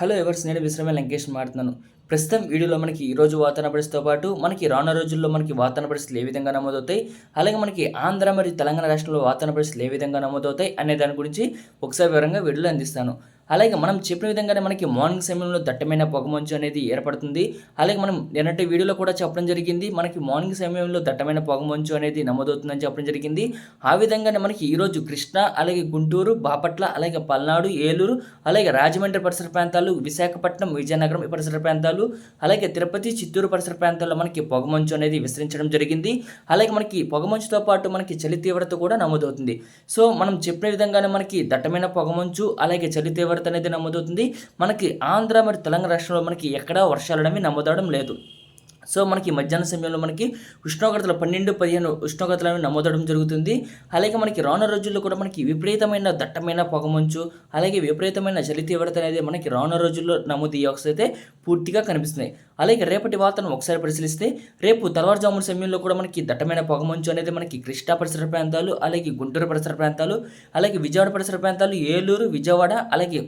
Hello ఎవర్స్ నేను విశ్రమ లంకేష్ మాట్లాడుతున్నాను. ప్రస్తుతం వీడియోలో మనకి ఈరోజు వాతావరణ పరిస్థితితో పాటు మనకి రానున్న రోజుల్లో మనకి వాతావరణ పరిస్థితులు ఏ విధంగా నమోదవుతాయి? అలాగే మనకి ఆంధ్ర మరియు తెలంగాణ రాష్ట్రంలో వాతావరణ పరిస్థితులు ఏ విధంగా నమోదవుతాయి? అనే దాని గురించి ఒకసారి వివరంగా వీడియోలో అందిస్తాను. అలాగే మనం చెప్పిన విధంగానే మనకి మార్నింగ్ సమయంలో దట్టమైన పొగమంచు అనేది ఏర్పడుతుంది. అలాగే మనం నిన్నటి వీడియోలో కూడా చెప్పడం జరిగింది మనకి మార్నింగ్ సమయంలో దట్టమైన పొగమంచు అనేది నమోదవుతుందని చెప్పడం జరిగింది. ఆ విధంగానే మనకి ఈరోజు కృష్ణా అలాగే గుంటూరు బాపట్ల అలాగే పల్నాడు ఏలూరు అలాగే రాజమండ్రి పరిసర ప్రాంతాలు విశాఖపట్నం విజయనగరం ఈ పరిసర ప్రాంతాలు అలాగే తిరుపతి చిత్తూరు పరిసర ప్రాంతాల్లో మనకి పొగమంచు అనేది విస్తరించడం జరిగింది. అలాగే మనకి పొగమంచుతో పాటు మనకి చలి తీవ్రత కూడా నమోదవుతుంది. సో మనం చెప్పిన విధంగానే మనకి దట్టమైన పొగమంచు అలాగే చలి తీవ్రత అనేది నమోదవుతుంది. మనకి ఆంధ్ర మరియు తెలంగాణ రాష్ట్రంలో మనకి ఎక్కడా వర్షాలు అనేవి నమోదవడం లేదు. సో మనకి మధ్యాహ్న సమయంలో మనకి ఉష్ణోగ్రతలు పన్నెండు పదిహేను ఉష్ణోగ్రతలు నమోదడం నమోదవడం జరుగుతుంది. అలాగే మనకి రాను రోజుల్లో కూడా మనకి విపరీతమైన దట్టమైన పొగమంచు అలాగే విపరీతమైన చలి తీవ్రత అనేది మనకి రాను రోజుల్లో నమోదు అయ్యే అయితే పూర్తిగా కనిపిస్తున్నాయి అలాగే రేపటి వాతావరణం ఒకసారి పరిశీలిస్తే రేపు తెల్లవారుజామున సమయంలో కూడా మనకి దట్టమైన పొగమంచు అనేది మనకి కృష్ణా పరిసర ప్రాంతాలు అలాగే గుంటూరు పరిసర ప్రాంతాలు అలాగే విజయవాడ పరిసర ప్రాంతాలు ఏలూరు విజయవాడ అలాగే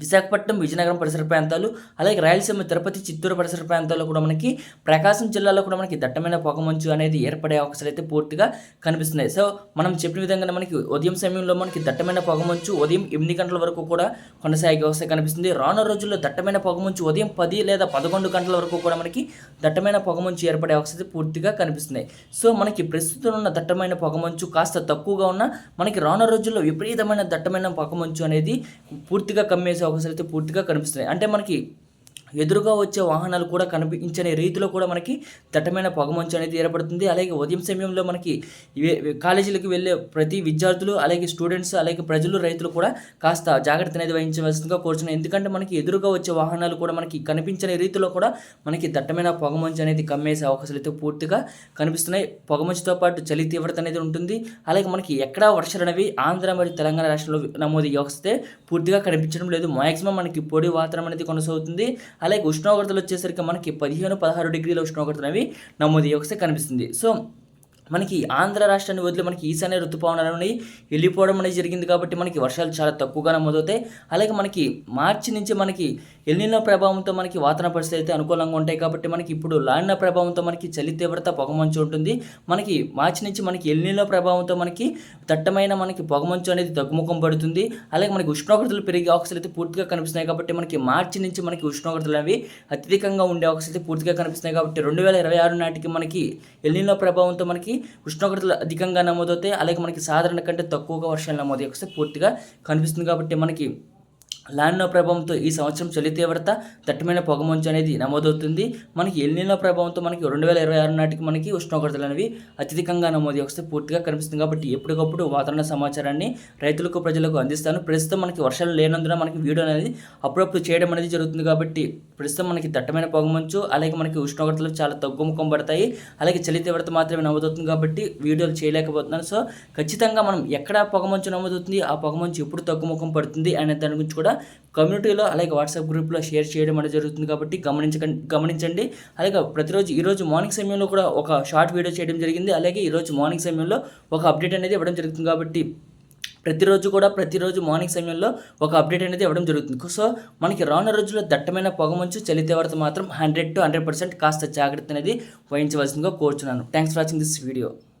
విశాఖపట్నం విజయనగరం పరిసర ప్రాంతాలు అలాగే రాయలసీమ తిరుపతి చిత్తూరు పరిసర ప్రాంతాల్లో కూడా మనకి ప్రకాశం జిల్లాలో కూడా మనకి దట్టమైన పొగమంచు అనేది ఏర్పడే అవకాశాలు అయితే పూర్తిగా కనిపిస్తున్నాయి. సో మనం చెప్పిన విధంగా మనకి ఉదయం సమయంలో మనకి దట్టమైన పొగమంచు ఉదయం ఎనిమిది గంటల వరకు కూడా కొనసాగే అవకాశం కనిపిస్తుంది. రానున్న రోజుల్లో దట్టమైన పొగమంచు ఉదయం పది లేదా పదకొండు గంటల వరకు కూడా మనకి దట్టమైన పొగమంచు ఏర్పడే అవకాశం పూర్తిగా కనిపిస్తున్నాయి. సో మనకి ప్రస్తుతం ఉన్న దట్టమైన పొగమంచు కాస్త తక్కువగా ఉన్న మనకి రానున్న రోజుల్లో విపరీతమైన దట్టమైన పొగమంచు అనేది పూర్తిగా కమ్మేసే ఆఫీసర్ అయితే పూర్తిగా కనిపిస్తున్నాయి. అంటే మనకి ఎదురుగా వచ్చే వాహనాలు కూడా కనిపించని రీతిలో కూడా మనకి దట్టమైన పొగమంచు అనేది ఏర్పడుతుంది. అలాగే ఉదయం సమయంలో మనకి కాలేజీలకు వెళ్ళే ప్రతి విద్యార్థులు అలాగే స్టూడెంట్స్ అలాగే ప్రజలు రైతులు కూడా కాస్త జాగ్రత్త అనేది వహించవలసిందిగా కోరుచున్నాయి ఎందుకంటే మనకి ఎదురుగా వచ్చే వాహనాలు కూడా మనకి కనిపించని రీతిలో కూడా మనకి దట్టమైన పొగమంచు అనేది కమ్మేసే అవకాశాలు అయితే పూర్తిగా కనిపిస్తున్నాయి. పొగమంచుతో పాటు చలి తీవ్రత అనేది ఉంటుంది. అలాగే మనకి ఎక్కడా వర్షాలు అనేవి ఆంధ్ర మరియు తెలంగాణ రాష్ట్రంలో నమోదు వస్తే పూర్తిగా కనిపించడం లేదు. మాక్సిమం మనకి పొడి వాతావరణం అనేది కొనసాగుతుంది. అలాగే ఉష్ణోగ్రతలు వచ్చేసరికి మనకి పదిహేను పదహారు డిగ్రీల ఉష్ణోగ్రతలు అనేవి నమోదు ఒకసారి కనిపిస్తుంది. సో మనకి ఆంధ్ర రాష్ట్రాన్ని వదిలి మనకి ఈశాన్య ఋతుపవనాలు అనేవి వెళ్ళిపోవడం అనేది జరిగింది కాబట్టి మనకి వర్షాలు చాలా తక్కువగా నమోదవుతాయి. అలాగే మనకి మార్చి నుంచి మనకి ఎల్నిన ప్రభావంతో మనకి వాతావరణ పరిస్థితి అయితే అనుకూలంగా ఉంటాయి కాబట్టి మనకి ఇప్పుడు లానిన ప్రభావంతో మనకి చలి తీవ్రత పొగమంచు ఉంటుంది. మనకి మార్చి నుంచి మనకి ఎల్నిన ప్రభావంతో మనకి దట్టమైన మనకి పొగమంచు అనేది తగ్గుముఖం పడుతుంది. అలాగే మనకి ఉష్ణోగ్రతలు పెరిగే అవకాశాలు అయితే పూర్తిగా కనిపిస్తున్నాయి కాబట్టి మనకి మార్చి నుంచి మనకి ఉష్ణోగ్రతలు అనేవి అత్యధికంగా ఉండే అవకాశాలు అయితే పూర్తిగా కనిపిస్తున్నాయి కాబట్టి రెండు వేల ఇరవై ఆరు నాటికి మనకి ఎల్నినో ప్రభావంతో మనకి ఉష్ణోగ్రతలు అధికంగా నమోదవుతాయి. అలాగే మనకి సాధారణ కంటే తక్కువగా వర్షాలు నమోదు వస్తే పూర్తిగా కనిపిస్తుంది కాబట్టి మనకి లానినో ప్రభావంతో ఈ సంవత్సరం చలి తీవ్రత దట్టమైన పొగమంచు అనేది నమోదవుతుంది. మనకి ఎల్నినో ప్రభావంతో మనకి రెండు వేల ఇరవై ఆరు నాటికి మనకి ఉష్ణోగ్రతలు అనేవి అత్యధికంగా నమోదు వస్తే పూర్తిగా కనిపిస్తుంది కాబట్టి ఎప్పటికప్పుడు వాతావరణ సమాచారాన్ని రైతులకు ప్రజలకు అందిస్తాను. ప్రస్తుతం మనకి వర్షాలు లేనందున మనకి వీడియో అనేది అప్పుడప్పుడు చేయడం అనేది జరుగుతుంది కాబట్టి ప్రస్తుతం మనకి దట్టమైన పొగమంచు అలాగే మనకి ఉష్ణోగ్రతలు చాలా తగ్గుముఖం పడతాయి. అలాగే చలి తీవ్రత మాత్రమే నమోదవుతుంది కాబట్టి వీడియోలు చేయలేకపోతున్నాను. సో ఖచ్చితంగా మనం ఎక్కడ పొగమంచు నమోదవుతుంది ఆ పొగమంచు ఎప్పుడు తగ్గుముఖం పడుతుంది అనే దాని గురించి కూడా కమ్యూనిటీలో అలాగే వాట్సాప్ గ్రూప్లో షేర్ చేయడం అనేది జరుగుతుంది కాబట్టి గమనించకండి గమనించండి. అలాగే ప్రతిరోజు ఈరోజు మార్నింగ్ సమయంలో కూడా ఒక షార్ట్ వీడియో చేయడం జరిగింది. అలాగే ఈరోజు మార్నింగ్ సమయంలో ఒక అప్డేట్ అనేది ఇవ్వడం జరుగుతుంది కాబట్టి ప్రతిరోజు కూడా ప్రతిరోజు మార్నింగ్ సమయంలో ఒక అప్డేట్ అనేది ఇవ్వడం జరుగుతుంది. సో మనకి రానున్న రోజుల్లో దట్టమైన పొగమంచు చలి తీవ్రత మాత్రం హండ్రెడ్ టు హండ్రెడ్ పర్సెంట్ కాస్త జాగ్రత్త అనేది వహించవలసిందిగా కోరుచున్నాను. Thanks for watching this video.